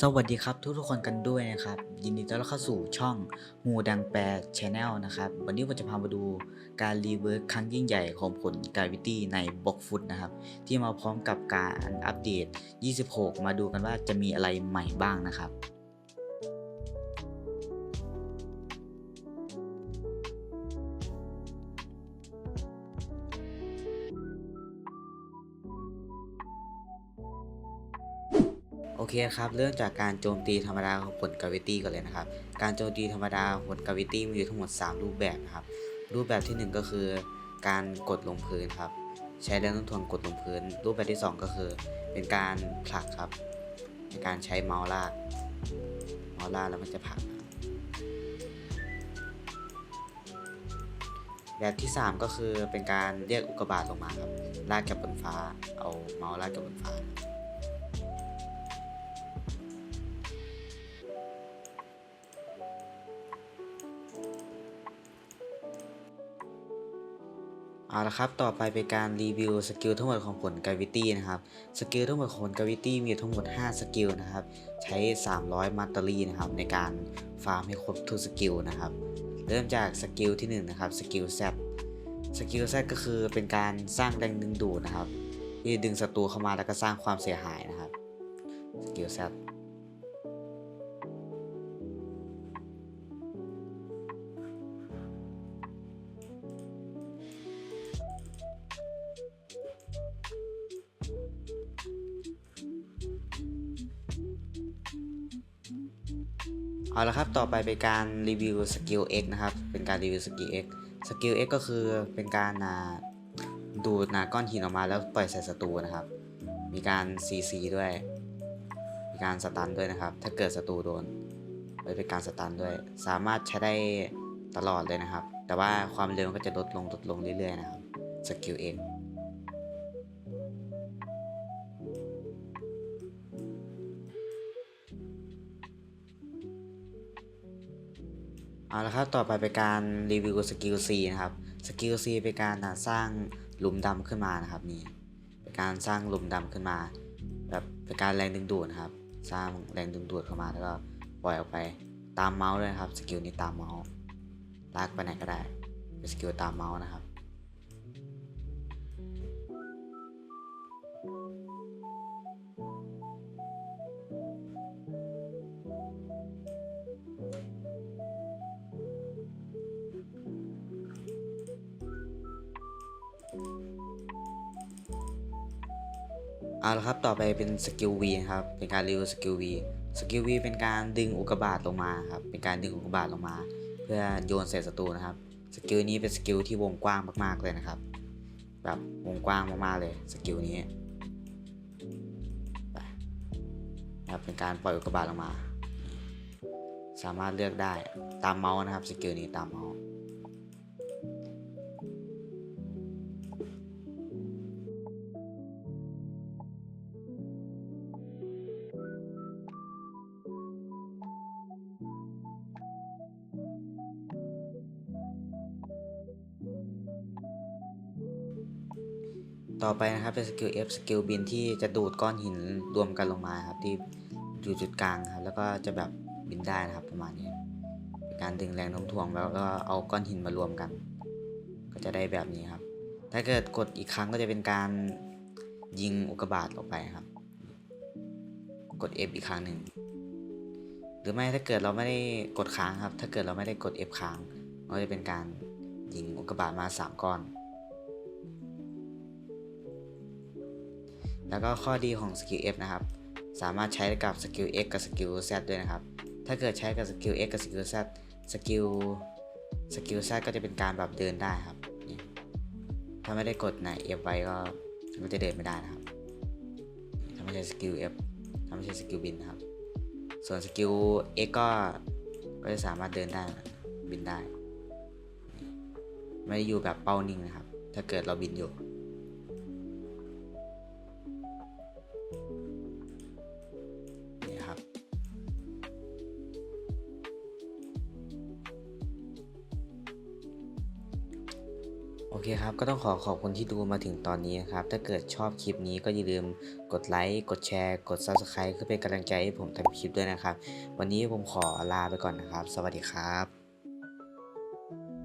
สวัสดีครับทุกทุกๆคนกันด้วยนะครับ ยินดีต้อนรับเข้าสู่ช่องมูดังแปลชแนลนะครับ วันนี้ผมจะพามาดูการรีเวิร์คครั้งยิ่งใหญ่ของผลกาวิตี้ในบล็อกฟุตนะครับ ที่มาพร้อมกับการอัปเดต 26 มาดูกันว่าจะมีอะไรใหม่บ้างนะครับ เคครับ เริ่มจากการโจมตีธรรมดาของผลกาวิตี้ก่อนเลยนะครับ การโจมตีธรรมดาผลกาวิตี้มีอยู่ทั้งหมด 3 รูปแบบนะครับ รูปแบบที่ 1 ก็คือการกดลงพื้นครับ ใช้แรงโน้มถ่วงกดลงพื้น รูปแบบที่ 2 ก็คือ เป็นการผลักครับ ในการใช้เมาส์ลากเมาส์ลากแล้วมันจะผลัก แบบที่ 3 ก็คือเป็นการเรียกอุกกาบาตลงมาครับ ลากจากบนฟ้า เอาเมาส์ลากจากบนฟ้า เอาละครับ ต่อไปเป็นการรีวิวสกิลทั้งหมดของผล Gravity นะครับ สกิลทั้งหมดของผล Gravity มีทั้งหมด 5 สกิลนะครับ ใช้ 300 มัตเตอรี่นะครับในการฟาร์มให้ครบทุกสกิลนะครับ เริ่มจากสกิลที่1นะครับ สกิล Z สกิล Z ก็คือเป็นการสร้างแรงดึงดูดนะครับ ที่ดึงศัตรูเข้ามาแล้วก็สร้างความเสียหายนะครับ สกิล Z เอาละครับต่อไปเป็นการรีวิวสกิล X นะครับ เป็นการรีวิวสกิล X สกิล X ก็คือเป็นการดูดนาก้อนหินออกมาแล้วปล่อยใส่ศัตรูนะครับ มีการ CC ด้วย มีการสตันด้วยนะครับ ถ้าเกิดศัตรูโดนไปเป็นการสตันด้วย สามารถใช้ได้ตลอดเลยนะครับ แต่ว่าความเร็วก็จะลดลงลดลงเรื่อยๆนะครับสกิล X เอาละครับต่อไปเป็นการรีวิวสกิล C นะครับสกิล C เป็นการสร้างหลุมดำขึ้นมานะครับนี่เป็นการสร้างหลุมดำขึ้นมา แบบเป็นการแรงดึงดูดนะครับ สร้างแรงดึงดูดเข้ามาแล้วก็ปล่อยออกไปตามเมาส์เลยครับสกิลนี้ตามเมาส์ลากไปไหนก็ได้เป็นสกิลตามเมาส์นะครับ เอาละครับต่อไปเป็นสกิล V นะครับเป็นการรีวิวสกิล V สกิล V เป็นการดึงอุกกาบาตลงมาครับเป็นการดึงอุกกาบาตลงมา เพื่อโยนใส่ศัตรูนะครับสกิลนี้เป็นสกิลที่วงกว้างมากๆเลยนะครับ แบบวงกว้างมากๆเลยสกิลนี้นะครับเป็นการปล่อยอุกกาบาตลงมา สามารถเลือกได้ตามเมาส์นะครับสกิลนี้ตามเมาส์ ต่อไปนะครับเป็นสกิล F สกิลบินที่จะดูดก้อนหินรวมกันลงมาครับที่อยู่จุดกลางครับแล้วก็จะแบบบินได้นะครับประมาณนี้ การดึงแรงโน้มถ่วงแล้วก็เอาก้อนหินมารวมกัน ก็จะได้แบบนี้ครับ ถ้าเกิดกดอีกครั้งก็จะเป็นการยิงอุกกาบาตออกไปครับ กด F อีกครั้งหนึ่งหรือไม่ถ้าเกิดเราไม่ได้กดค้างครับ ถ้าเกิดเราไม่ได้กด F ค้างก็จะเป็นการยิงอุกกาบาตมาสามก้อน แล้วก็ข้อดีของสกิล F นะครับ สามารถใช้กับสกิล X กับสกิล Z ด้วยนะครับ ถ้าเกิดใช้กับสกิล X กับสกิล Z สกิลสกิล Z ก็จะเป็นการแบบเดินได้ครับ ถ้าไม่ได้กดไหน F ไว้ก็มันจะเดินไม่ได้นะครับ ถ้าไม่ใช่สกิล F ถ้าไม่ใช่สกิลบินนะครับ ส่วนสกิล X ก็ก็จะสามารถเดินได้บินได้ ไม่ได้อยู่แบบเป้านิ่งนะครับ ถ้าเกิดเราบินอยู่ โอเคคครับ ก็ต้องขอขอบคุณที่ดูมาถึงตอนนี้นะครับ ถ้าเกิดชอบคลิปนี้ก็อย่าลืมกดไลค์ กดแชร์ กด Subscribe เพื่อเป็นกำลังใจให้ผมทำคลิปด้วยนะครับ วันนี้ผมขอลาไปก่อนนะครับ สวัสดีครับ